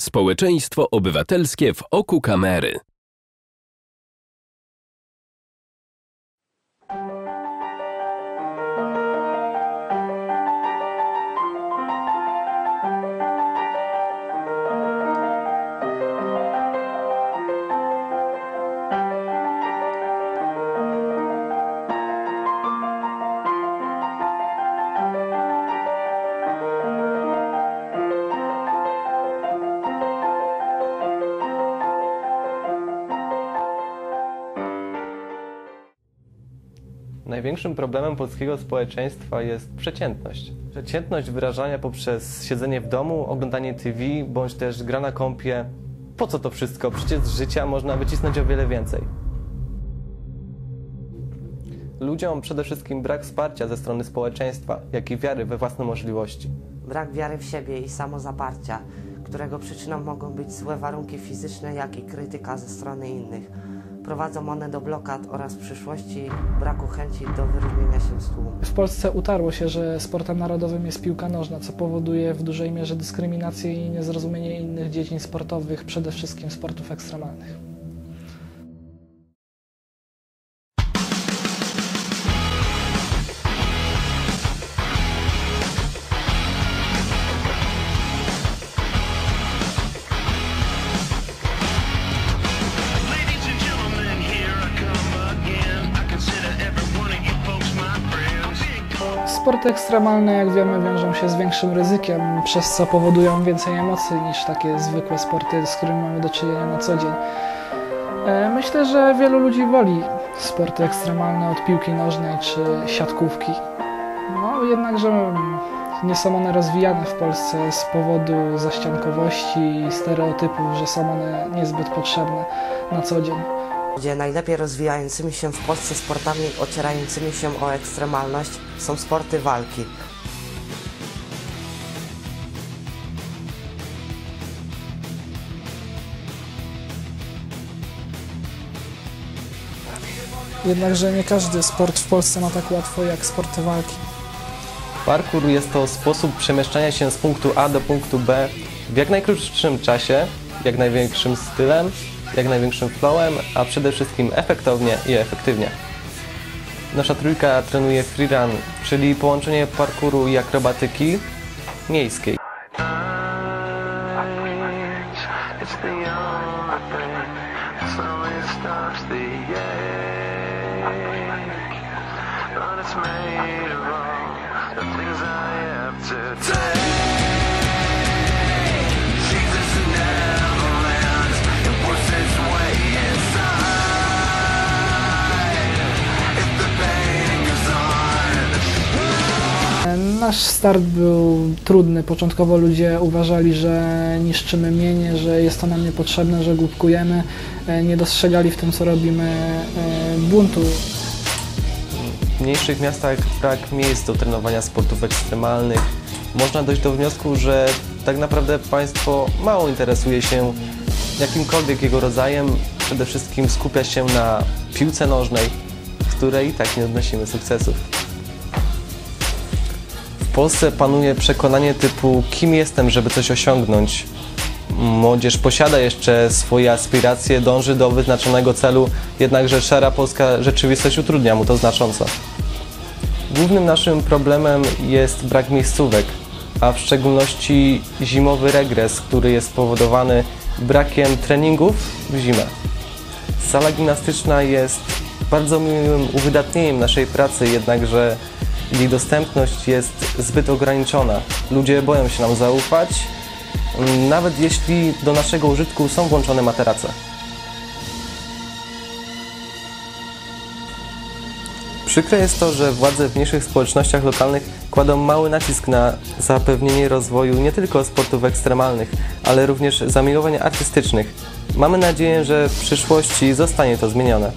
Społeczeństwo obywatelskie w oku kamery. Największym problemem polskiego społeczeństwa jest przeciętność. Przeciętność wyrażania poprzez siedzenie w domu, oglądanie TV bądź też gra na kąpie. Po co to wszystko? Przecież z życia można wycisnąć o wiele więcej. Ludziom przede wszystkim brak wsparcia ze strony społeczeństwa, jak i wiary we własne możliwości. Brak wiary w siebie i samozaparcia, którego przyczyną mogą być złe warunki fizyczne, jak i krytyka ze strony innych. Prowadzą one do blokad oraz w przyszłości braku chęci do wyróżnienia się z tłumu. W Polsce utarło się, że sportem narodowym jest piłka nożna, co powoduje w dużej mierze dyskryminację i niezrozumienie innych dziedzin sportowych, przede wszystkim sportów ekstremalnych. Sporty ekstremalne, jak wiemy, wiążą się z większym ryzykiem, przez co powodują więcej emocji niż takie zwykłe sporty, z którymi mamy do czynienia na co dzień. E, Myślę, że wielu ludzi woli sporty ekstremalne od piłki nożnej czy siatkówki. No, jednakże mm, nie są one rozwijane w Polsce z powodu zaściankowości i stereotypów, że są one niezbyt potrzebne na co dzień. Gdzie najlepiej rozwijającymi się w Polsce sportami ocierającymi się o ekstremalność są sporty walki. Jednakże nie każdy sport w Polsce ma tak łatwo jak sporty walki. Parkour jest to sposób przemieszczania się z punktu A do punktu B w jak najkrótszym czasie, jak największym stylem, jak największym flowem, a przede wszystkim efektownie i efektywnie. Nasza trójka trenuje freerun, czyli połączenie parkouru i akrobatyki miejskiej. Made of all the things I have to take. Nasz start był trudny. Początkowo ludzie uważali, że niszczymy mienie, że jest to nam niepotrzebne, że głupkujemy. E, Nie dostrzegali w tym, co robimy, e, buntu. W mniejszych miastach brak miejsc do trenowania sportów ekstremalnych. Można dojść do wniosku, że tak naprawdę państwo mało interesuje się jakimkolwiek jego rodzajem. Przede wszystkim skupia się na piłce nożnej, w której i tak nie odnosimy sukcesów. Polsce panuje przekonanie typu kim jestem, żeby coś osiągnąć. Młodzież posiada jeszcze swoje aspiracje, dąży do wyznaczonego celu, jednakże szara polska rzeczywistość utrudnia mu to znacząco. Głównym naszym problemem jest brak miejscówek, a w szczególności zimowy regres, który jest spowodowany brakiem treningów w zimę. Sala gimnastyczna jest bardzo miłym uwydatnieniem naszej pracy, jednakże jej dostępność jest zbyt ograniczona. Ludzie boją się nam zaufać, mm, nawet jeśli do naszego użytku są włączone materace. Przykre jest to, że władze w mniejszych społecznościach lokalnych kładą mały nacisk na zapewnienie rozwoju nie tylko sportów ekstremalnych, ale również zamiłowań artystycznych. Mamy nadzieję, że w przyszłości zostanie to zmienione.